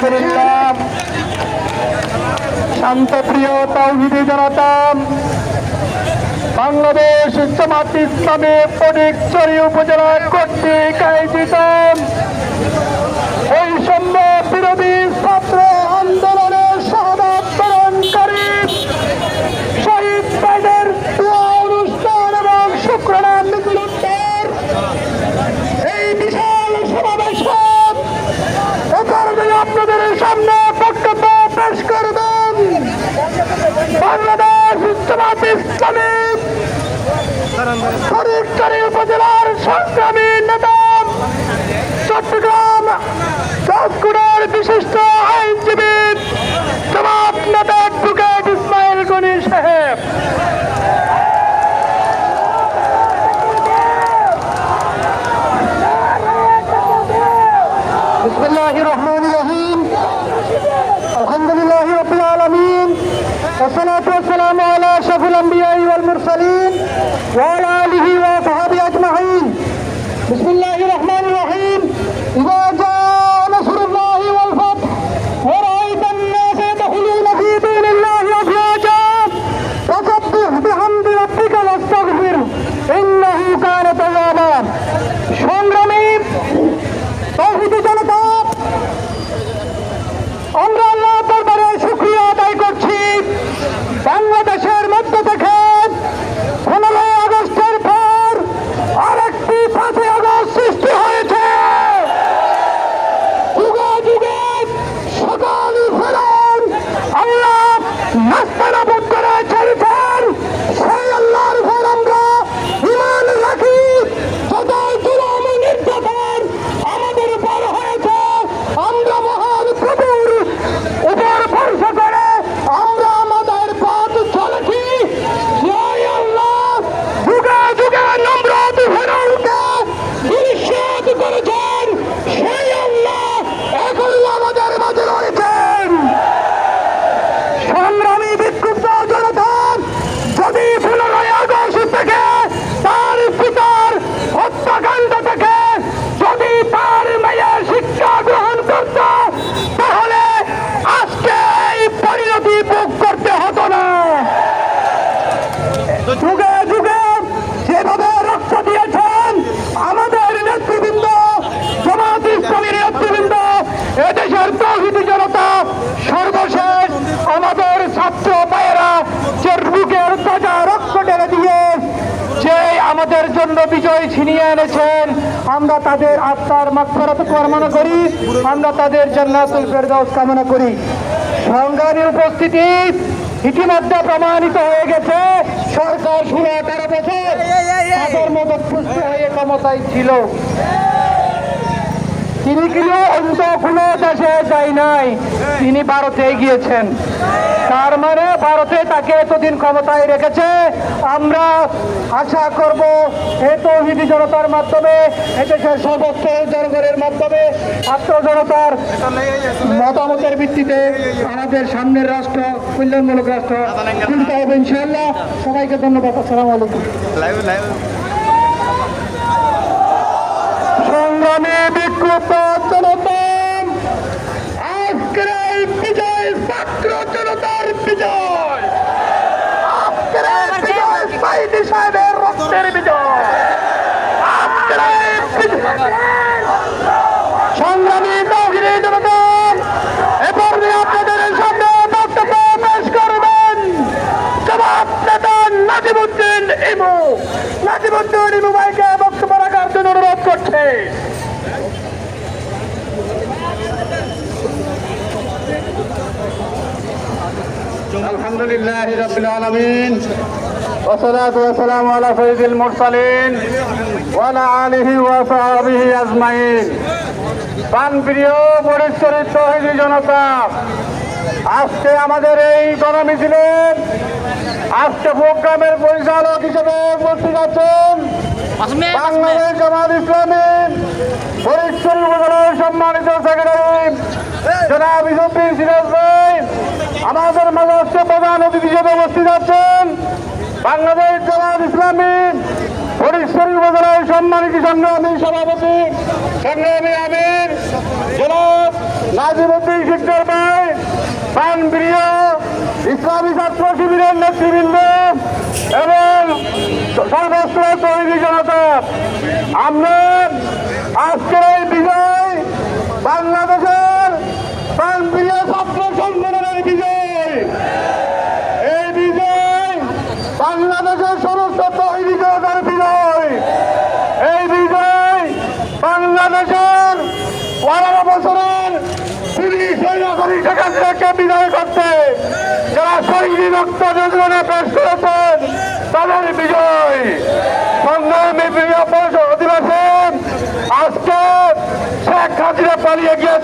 শান্ত শান্তপ্রিয় তৌহিদি জনতা বাংলাদেশ জামাত ইসলামে পটিকচরি উপজেলা কর্তৃক আয়োজিত। ওই বিশিষ্ট আইনজীবী জবাব নেতা অ্যাডভোকেট ইসমাইল গনি সাহেব بسم الله الرحمن الرحيم الحمد لله رب العالمين والصلاة والسلام على أشرف الأنبياء والمرسلين وعلى জন্য বিজয় ছিনিয়ে এনেছেন। আমরা তাদের আত্মার মাত্র কামনা করি। আমরা তাদের জান্নাতুল ফেরদাউস কামনা করি। সংগ্রামী উপস্থিতি ইতিমধ্যে প্রমাণিত হয়ে গেছে। সরকার ষোলো আঠারো বছর তাদের মতো সুস্থ হয়ে ক্ষমতায় ছিল। তিনি কিন্তু অন্য কোনো দেশে যায় নাই। তিনি ভারতে গিয়েছেন। তার মানে ভারতে তাকে এতদিন ক্ষমতায় রেখেছে। আমরা আশা করব এ তৌহিদি জনতার মাধ্যমে এদেশের সমস্ত জনগণের মাধ্যমে, ছাত্র জনতার মতামতের ভিত্তিতে আমাদের সামনের রাষ্ট্র, কল্যাণমূলক রাষ্ট্র হবে ইনশাল্লাহ সবাইকে ধন্যবাদ। আসসালামু আলাইকুম সংগ্রামী বিক্ষুব্ধ জনতা আজকের এই বিজয় ছাত্র জনতার বিজয় আজকের বিজয় সাইদি الحمد لله رب العالمين والصلاة والسلام على سيد المرسلين وعلى آله وصحبه أجمعين প্রাণপ্রিয় পরিচরিত তহিদি জনতা আজকে আমাদের এই গণমিছিলের আজকে প্রোগ্রামের পরিচালক হিসেবে উপস্থিত আছেন বাংলাদেশ জামাত ইসলামী পরিচয় উপজেলার সম্মানিত সেক্রেটারি জনাব ইসুদ্দিন সিরাজ ভাই আমাদের প্রধান অতিথি হিসেবে উপস্থিত আছেন বাংলাদেশ জামাত ইসলামী পরিচয় উপজেলার সম্মানিত সংগ্রামী সভাপতি, সংগ্রামী আমির নাজিমুদ্দিন শিকদার ভাই প্রাণপ্রিয় ইসলামী ছাত্র শিবিরের নেতৃবৃন্দ এবং সর্বস্ব তৈরি জনতা। আমরা আজকের এই বিজয় বাংলাদেশের প্রাণপ্রিয় ছাত্র সংগঠনের বিজয় এই বিজয় সমস্ত তৈরি জনতার বিজয় এই বিজয় বাংলাদেশের পনেরো বছরের পুলিশ সেখান থেকে বিজয় করতে যারা শহীদ রক্ত যোজনা পেশ করেছেন, তাদের বিজয়। সংগ্রামী প্রিয় অধিবাসী, আজকে শেখ হাসিনা পালিয়ে গিয়েছে